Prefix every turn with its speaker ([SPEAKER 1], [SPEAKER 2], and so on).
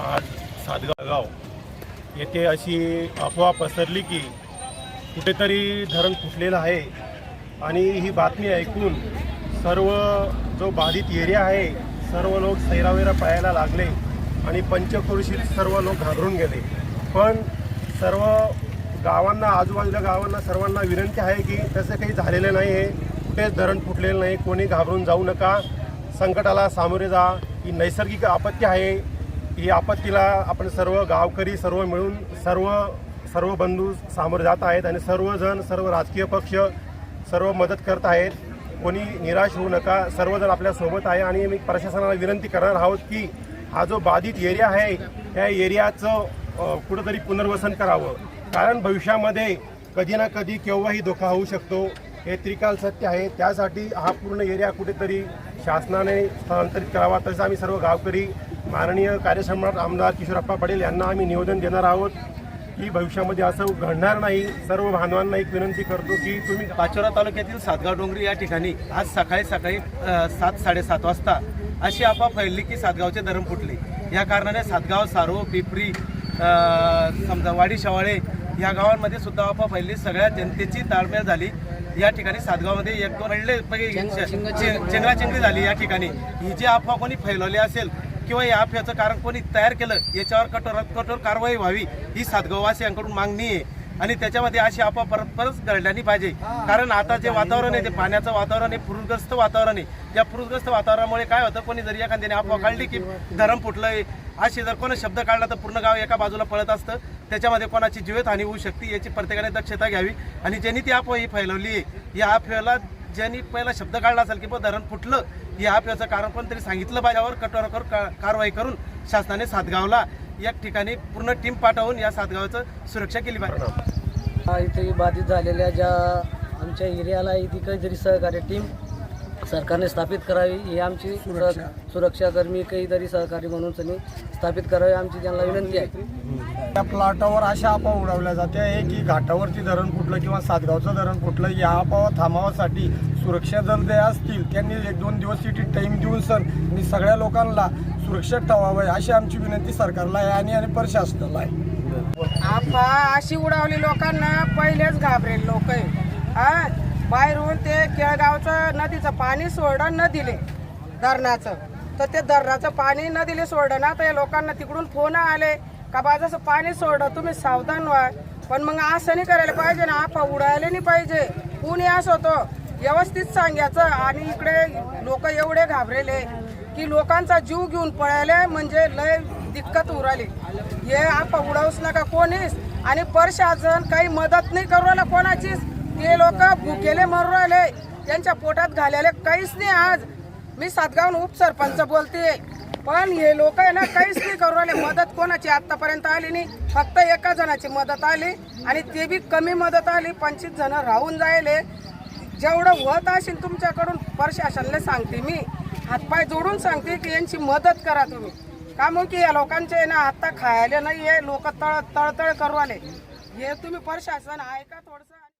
[SPEAKER 1] आज सातगाव गाव येथे अशी अफवा पसरली की कुठेतरी धरण फुटलेलं आहे. आणि ही बातमी ऐकून सर्व जो बाधित एरिया आहे सर्व लोक सैरावेरा पळायला लागले आणि पंचक्रोशीत सर्व लोक घाबरून गेले. पण सर्व गावांना आजूबाजूच्या गावांना सर्वांना विनंती आहे की तसं काही झालेलं नाही आहे कुठेच धरण फुटलेलं नाही कोणी घाबरून जाऊ नका. संकटाला सामोरे जा. ही नैसर्गिक आपत्ती आहे. ही आपत्तीला आपण सर्व गावकरी सर्व मिळून सर्व सर्व बंधू सामोरे जात आहेत आणि सर्वजण सर्व राजकीय पक्ष सर्व मदत करत आहेत. कोणी निराश होऊ नका. सर्वजण आपल्यासोबत आहे आणि मी प्रशासनाला विनंती करणार आहोत की हा जो बाधित एरिया आहे त्या एरियाचं कुठंतरी पुनर्वसन करावं. कारण भविष्यामध्ये कधी ना कधी केव्हाही धोका होऊ शकतो. हे त्रिकाल सत्य आहे. त्यासाठी हा पूर्ण एरिया कुठेतरी शासनाने स्थलांतरित करावा. तसं आम्ही सर्व गावकरी माननीय कार्यसम्राट आमदार किशोरप्पा पटेल यांना आम्ही निवेदन देणार आहोत की भविष्यामध्ये असं घडणार नाही. सर्व बांधवांना एक विनंती करतो की तुम्ही
[SPEAKER 2] पाचोरा तालुक्यातील सातगाव डोंगरी या ठिकाणी आज सकाळी सकाळी सात साडेसात वाजता अशी अफवा फैलली की सातगावचे धरण फुटले. या कारणाने सातगाव सारो पिपरी समजा वाडी शवाळे या गावांमध्ये सुद्धा अफवा फैलली. सगळ्या जनतेची ताळमेळ झाली. या ठिकाणी सातगावमध्ये एक दोन हल्ले चेंगराचेंगरी झाली या ठिकाणी. ही जी अफवा कोणी फैलवली असेल किंवा या अफव्याचं कारण कोणी तयार केलं याच्यावर कठोर कठोर कारवाई व्हावी ही सातगाववासियांकडून मागणी आहे. आणि त्याच्यामध्ये अशी अफवा परत परत घडल्यानी पाहिजे. कारण आता जे वातावरण आहे ते पाण्याचं वातावरण आहे पूरग्रस्त वातावरण आहे. या पूरग्रस्त वातावरणामुळे काय होतं कोणी जरी एखाद्याने अफवा काढली की धरण फुटलंय अशी जर कोणी शब्द काढला तर पूर्ण गाव एका बाजूला पळत असतं. त्याच्यामध्ये कोणाची जीवितहानी होऊ शकते याची प्रत्येकाने दक्षता घ्यावी. आणि ज्यांनी ती अफवा ही फैलवली आहे या अफव्याला ज्यांनी पहिला शब्द काढला असेल की बा धरण फुटलं या अफव्याचं कारण पण तरी सांगितलं पाहिजे यावर कठोर का- कारवाई करून शासनाने सातगावला. या ठिकाणी पूर्ण टीम पाठवून या सातगावाचं सुरक्षा केली पाहिजे.
[SPEAKER 3] हा इथे बाधित झालेल्या ज्या आमच्या एरियाला इथे काहीतरी सहकार्य टीम सरकारने स्थापित करावी ही आमची सुरक्षा. सुरक्षाकर्मी काहीतरी सहकारी म्हणून त्यांनी स्थापित करावी आमची त्यांना विनंती आहे.
[SPEAKER 4] त्या प्लॉटावर अशा अफवा उडवल्या जाते आहे की घाटावरती धरण फुटलं किंवा सातगावचं धरण फुटलं या अफवा थांबवासाठी सुरक्षा दल जे असतील त्यांनी एक दोन दिवस तिथे टाईम देऊन सर आणि सगळ्या लोकांना सुरक्षित ठेवावं अशी आमची विनंती सरकारला आहे आणि आणि प्रशासनाला आहे.
[SPEAKER 5] आपा अशी उडावली लोकांना पहिलेच घाबरेल लोक हा? बाहेरून ते केळगावचं नदीचं पाणी सोडणं न दिले धरणाचं. तर ते धरणाचं पाणी न दिले सोडलं ना तर या लोकांना तिकडून फोन आले का बा जसं पाणी सोडं तुम्ही सावधान व्हा. पण मग असं नाही करायला पाहिजे ना आपा उडायला नाही पाहिजे. कुणी असं होतं व्यवस्थित सांगायचं आणि इकडे लोक एवढे घाबरेले की लोकांचा जीव घेऊन पळाले म्हणजे लय दिक्कत उराली. हे आप उडवूच नका कोणीच आणि प्रशासन काही मदत नाही करू राहिला कोणाचीच. ते लोक भुकेले मरू राहिले. त्यांच्या पोटात घालायला काहीच नाही आज. मी सातगाव उपसरपंच बोलते. पण हे लोक आहे ना काहीच नाही करू राहिले. मदत कोणाची? आतापर्यंत आली नाही. फक्त एका जणाची मदत आली आणि ते बी कमी मदत आली. पंचवीस जण राहून जायले. जेवढं होत असेल तुमच्याकडून प्रशासनला सांगते मी. हातपाय जोडून सांगते की यांची मदत करा तुम्ही. का मग की या लोकांचे ना आत्ता खायला नाही हे लोक तळ तळतळ करू आले. हे तुम्ही प्रशासन ऐका थोडंसं.